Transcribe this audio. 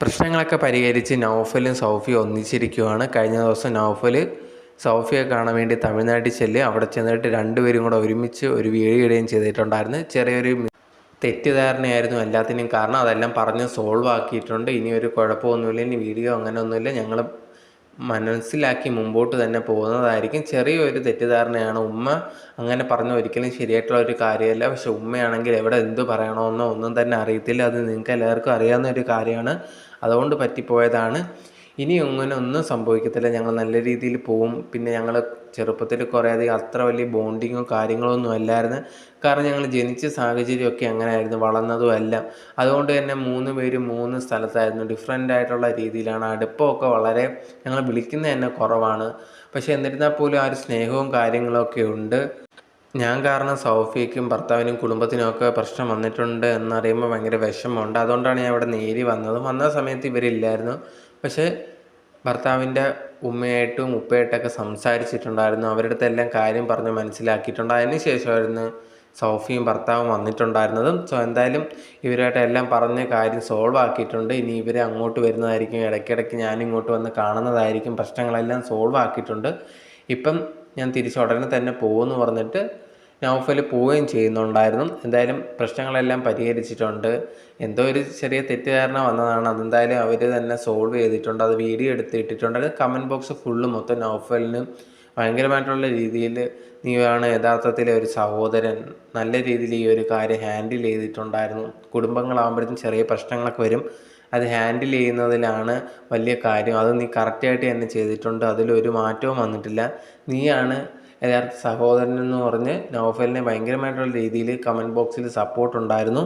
പ്രശ്നങ്ങളൊക്കെ പരിഹരിച്ച് നൗഫലും സൗഫിയും ഒന്നിച്ചിരിക്കുവാണ്. കഴിഞ്ഞ ദിവസം നൗഫൽ സൗഫിയെ കാണാൻ വേണ്ടി തമിഴ്നാട്ടിൽ ചെല്ലുക അവിടെ ചെന്നിട്ട് രണ്ടുപേരും കൂടെ ഒരുമിച്ച് ഒരു വീഡിയോ ഇടുകയും ചെയ്തിട്ടുണ്ടായിരുന്നു. ചെറിയൊരു തെറ്റിദ്ധാരണയായിരുന്നു എല്ലാത്തിനും കാരണം അതെല്ലാം പറഞ്ഞ് സോൾവ് ആക്കിയിട്ടുണ്ട്. ഇനി ഒരു കുഴപ്പമൊന്നുമില്ല ഇനി വീഡിയോ അങ്ങനെ ഒന്നുമില്ല ഞങ്ങൾ മനസ്സിലാക്കി മുമ്പോട്ട് തന്നെ പോകുന്നതായിരിക്കും ചെറിയൊരു തെറ്റിദ്ധാരണയാണ്. ഉമ്മ അങ്ങനെ പറഞ്ഞ ഒരിക്കലും ശരിയായിട്ടുള്ള ഒരു കാര്യമല്ല. പക്ഷെ ഉമ്മയാണെങ്കിൽ എവിടെ എന്ത് പറയണമെന്നോ ഒന്നും തന്നെ അറിയത്തില്ല. അത് നിങ്ങൾക്ക് എല്ലാവർക്കും അറിയാവുന്ന ഒരു കാര്യമാണ്. അതുകൊണ്ട് പറ്റിപ്പോയതാണ്. ഇനി അങ്ങനെ ഒന്നും സംഭവിക്കത്തില്ല. ഞങ്ങൾ നല്ല രീതിയിൽ പോവും. പിന്നെ ഞങ്ങൾ ചെറുപ്പത്തിൽ കുറേ അധികം അത്ര വലിയ ബോണ്ടിങ്ങോ കാര്യങ്ങളോ ഒന്നും അല്ലായിരുന്നു. കാരണം ഞങ്ങൾ ജനിച്ച സാഹചര്യമൊക്കെ അങ്ങനെയായിരുന്നു. വളർന്നതും എല്ലാം. അതുകൊണ്ട് തന്നെ മൂന്ന് പേര് മൂന്ന് സ്ഥലത്തായിരുന്നു. ഡിഫറെന്റ് ആയിട്ടുള്ള രീതിയിലാണ്. അടുപ്പമൊക്കെ വളരെ ഞങ്ങൾ വിളിക്കുന്നത് തന്നെ കുറവാണ്. പക്ഷേ എന്നിരുന്നാൽ പോലും ആ ഒരു സ്നേഹവും കാര്യങ്ങളൊക്കെ ഉണ്ട്. ഞാൻ കാരണം സൗഫിയയ്ക്കും ഭർത്താവിനും കുടുംബത്തിനും ഒക്കെ പ്രശ്നം വന്നിട്ടുണ്ട് എന്നറിയുമ്പോൾ ഭയങ്കര വിഷമമുണ്ട്. അതുകൊണ്ടാണ് ഞാൻ ഇവിടെ നേരി വന്നത്. വന്ന സമയത്ത് ഇവരില്ലായിരുന്നു. പക്ഷേ ഭർത്താവിന്റെ ഉമ്മയായിട്ടും ഉപ്പയായിട്ടൊക്കെ സംസാരിച്ചിട്ടുണ്ടായിരുന്നു. അവരുടെ അടുത്ത് എല്ലാം കാര്യം പറഞ്ഞ് മനസ്സിലാക്കിയിട്ടുണ്ട് അതിന് ശേഷമായിരുന്നു സോഫിയും ഭർത്താവും വന്നിട്ടുണ്ടായിരുന്നതും. സോ എന്തായാലും ഇവരായിട്ട് എല്ലാം പറഞ്ഞ് കാര്യം സോൾവ് ആക്കിയിട്ടുണ്ട്. ഇനി ഇവരെ അങ്ങോട്ട് വരുന്നതായിരിക്കും. ഇടയ്ക്കിടയ്ക്ക് ഞാൻ ഇങ്ങോട്ട് വന്ന് കാണുന്നതായിരിക്കും. പ്രശ്നങ്ങളെല്ലാം സോൾവ് ആക്കിയിട്ടുണ്ട്. ഇപ്പം ഞാൻ തിരിച്ച് ഉടനെ തന്നെ പോകുമെന്ന് പറഞ്ഞിട്ട് നൗഫൽ പോവുകയും ചെയ്യുന്നുണ്ടായിരുന്നു. എന്തായാലും പ്രശ്നങ്ങളെല്ലാം പരിഹരിച്ചിട്ടുണ്ട്. എന്തോ ഒരു ചെറിയ തെറ്റിദ്ധാരണ വന്നതാണ്. അതെന്തായാലും അവർ തന്നെ സോൾവ് ചെയ്തിട്ടുണ്ട്. അത് വീഡിയോ എടുത്ത് ഇട്ടിട്ടുണ്ട്. അത് കമന്റ് ബോക്സ് ഫുള്ള് മൊത്തം നൗഫലിന് ഭയങ്കരമായിട്ടുള്ള രീതിയിൽ നീയാണ് യഥാർത്ഥത്തിലെ ഒരു സഹോദരൻ. നല്ല രീതിയിൽ ഈ ഒരു കാര്യം ഹാൻഡിൽ ചെയ്തിട്ടുണ്ടായിരുന്നു. കുടുംബങ്ങളാകുമ്പോഴത്തേക്കും ചെറിയ പ്രശ്നങ്ങളൊക്കെ വരും. അത് ഹാൻഡിൽ ചെയ്യുന്നതിലാണ് വലിയ കാര്യം. അത് നീ കറക്റ്റായിട്ട് തന്നെ ചെയ്തിട്ടുണ്ട്. അതിലൊരു മാറ്റവും വന്നിട്ടില്ല. നീയാണ് യഥാർത്ഥ സഹോദരൻ എന്ന് പറഞ്ഞ് നൗഫലിനെ ഭയങ്കരമായിട്ടുള്ള രീതിയിൽ കമന്റ് ബോക്സിൽ സപ്പോർട്ട് ഉണ്ടായിരുന്നു.